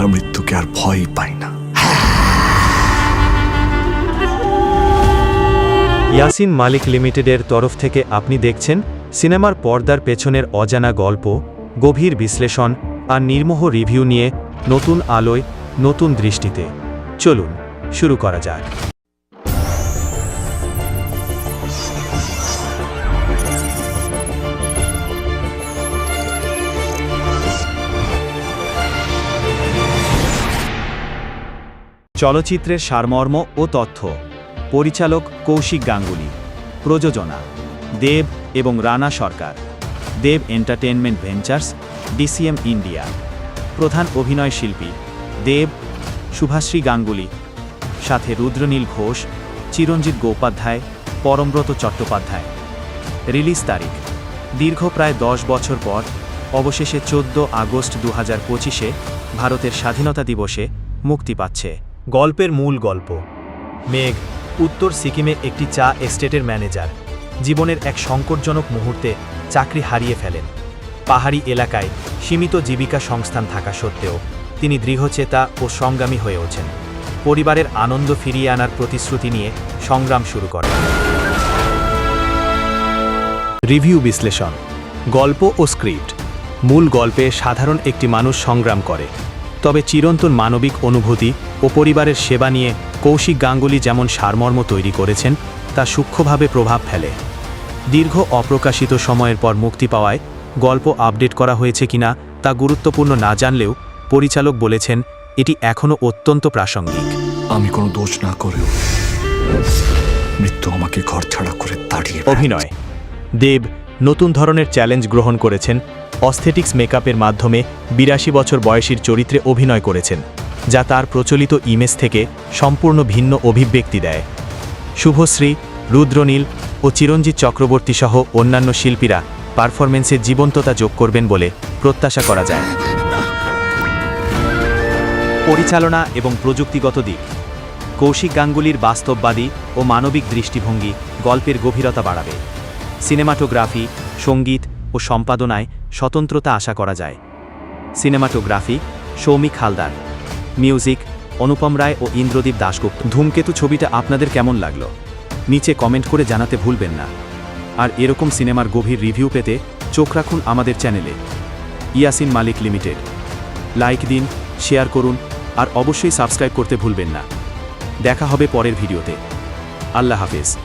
আমরা মৃত্যুকে আর ভয় পাই না। ইয়াসিন মালিক লিমিটেডের তরফ থেকে আপনি দেখছেন সিনেমার পর্দার পেছনের অজানা গল্প, গভীর বিশ্লেষণ আর নির্মোহ রিভিউ নিয়ে নতুন আলোয়, নতুন দৃষ্টিতে। চলুন, শুরু করা যাক। চলচ্চিত্রের সারমর্ম ও তথ্য। পরিচালক কৌশিক গাঙ্গুলি। প্রযোজনা দেব এবং Rana Sarkar. Dev entertainment ventures, DCM India. প্রধান অভিনয় শিল্পী দেব শুভাশ্রী গাঙ্গুলি। সাথে রুদ্রনীল ঘোষ, চিরঞ্জিত গৌপাধ্যায়, পরমব্রত চট্টোপাধ্যায়। রিলিজ তারিখ, দীর্ঘ প্রায় দশ বছর পর, অবশেষে চোদ্দ আগস্ট দু হাজার পঁচিশে ভারতের স্বাধীনতা দিবসে মুক্তি পাচ্ছে। গল্পের মূল গল্প। মেঘ, উত্তর সিকিমে একটি চা এস্টেটের ম্যানেজার। জীবনের এক সংকটজনক মুহূর্তে চাকরি হারিয়ে ফেলেন। পাহাড়ি এলাকায় সীমিত জীবিকা সংস্থান থাকা সত্ত্বেও তিনি দৃঢ়চেতা ও সংগ্রামী হয়ে ওঠেন। পরিবারের আনন্দ ফিরিয়ে আনার প্রতিশ্রুতি নিয়ে সংগ্রাম শুরু করেন। রিভিউ বিশ্লেষণ, গল্প ও স্ক্রিপ্ট। মূল গল্পে সাধারণ একটি মানুষ সংগ্রাম করে। তবে চিরন্তন মানবিক অনুভূতি ও পরিবারের সেবা নিয়ে কৌশিক গাঙ্গুলি যেমন সারমর্ম তৈরি করেছেন তা সূক্ষ্মভাবে প্রভাব ফেলে। দীর্ঘ অপ্রকাশিত সময়ের পর মুক্তি পাওয়ায় গল্প আপডেট করা হয়েছে কিনা তা গুরুত্বপূর্ণ না জানলেও পরিচালক বলেছেন এটি এখনও অত্যন্ত প্রাসঙ্গিক। আমি কোনো দোষ না করেও মৃত্যু আমাকে ঘর ছাড়া করে তাড়িয়ে দেয়। অভিনয়। দেব নতুন ধরনের চ্যালেঞ্জ গ্রহণ করেছেন অস্থেটিক্স মেকআপের মাধ্যমে বিরাশি বছর বয়সীর চরিত্রে অভিনয় করেছেন, যা তার প্রচলিত ইমেজ থেকে সম্পূর্ণ ভিন্ন অভিব্যক্তি দেয়। শুভশ্রী, রুদ্রনীল ও চিরঞ্জিত চক্রবর্তী সহ অন্যান্য শিল্পীরা পারফরমেন্সে জীবন্ততা যোগ করবেন বলে প্রত্যাশা করা যায়। পরিচালনা এবং প্রযুক্তিগত দিক। কৌশিক গাঙ্গুলির বাস্তববাদী ও মানবিক দৃষ্টিভঙ্গি গল্পের গভীরতা বাড়াবে। সিনেমাটোগ্রাফি, সংগীত ও সম্পাদনায় স্বতন্ত্রতা আশা করা যায়। সিনেমাটোগ্রাফি, সৌমিক হালদার। মিউজিক, অনুপম রায় ও ইন্দ্রদীপ দাশগুপ্ত। ধূমকেতু ছবিটা আপনাদের কেমন লাগল? নিচে কমেন্ট করে জানাতে ভুলবেন না। আর এরকম সিনেমার গভীর রিভিউ পেতে চোখ রাখুন আমাদের চ্যানেলে। ইয়াসিন মালিক লিমিটেড। লাইক দিন, শেয়ার করুন, আর অবশ্যই সাবস্ক্রাইব করতে ভুলবেন না। দেখা হবে পরের ভিডিওতে। আল্লাহ হাফেজ।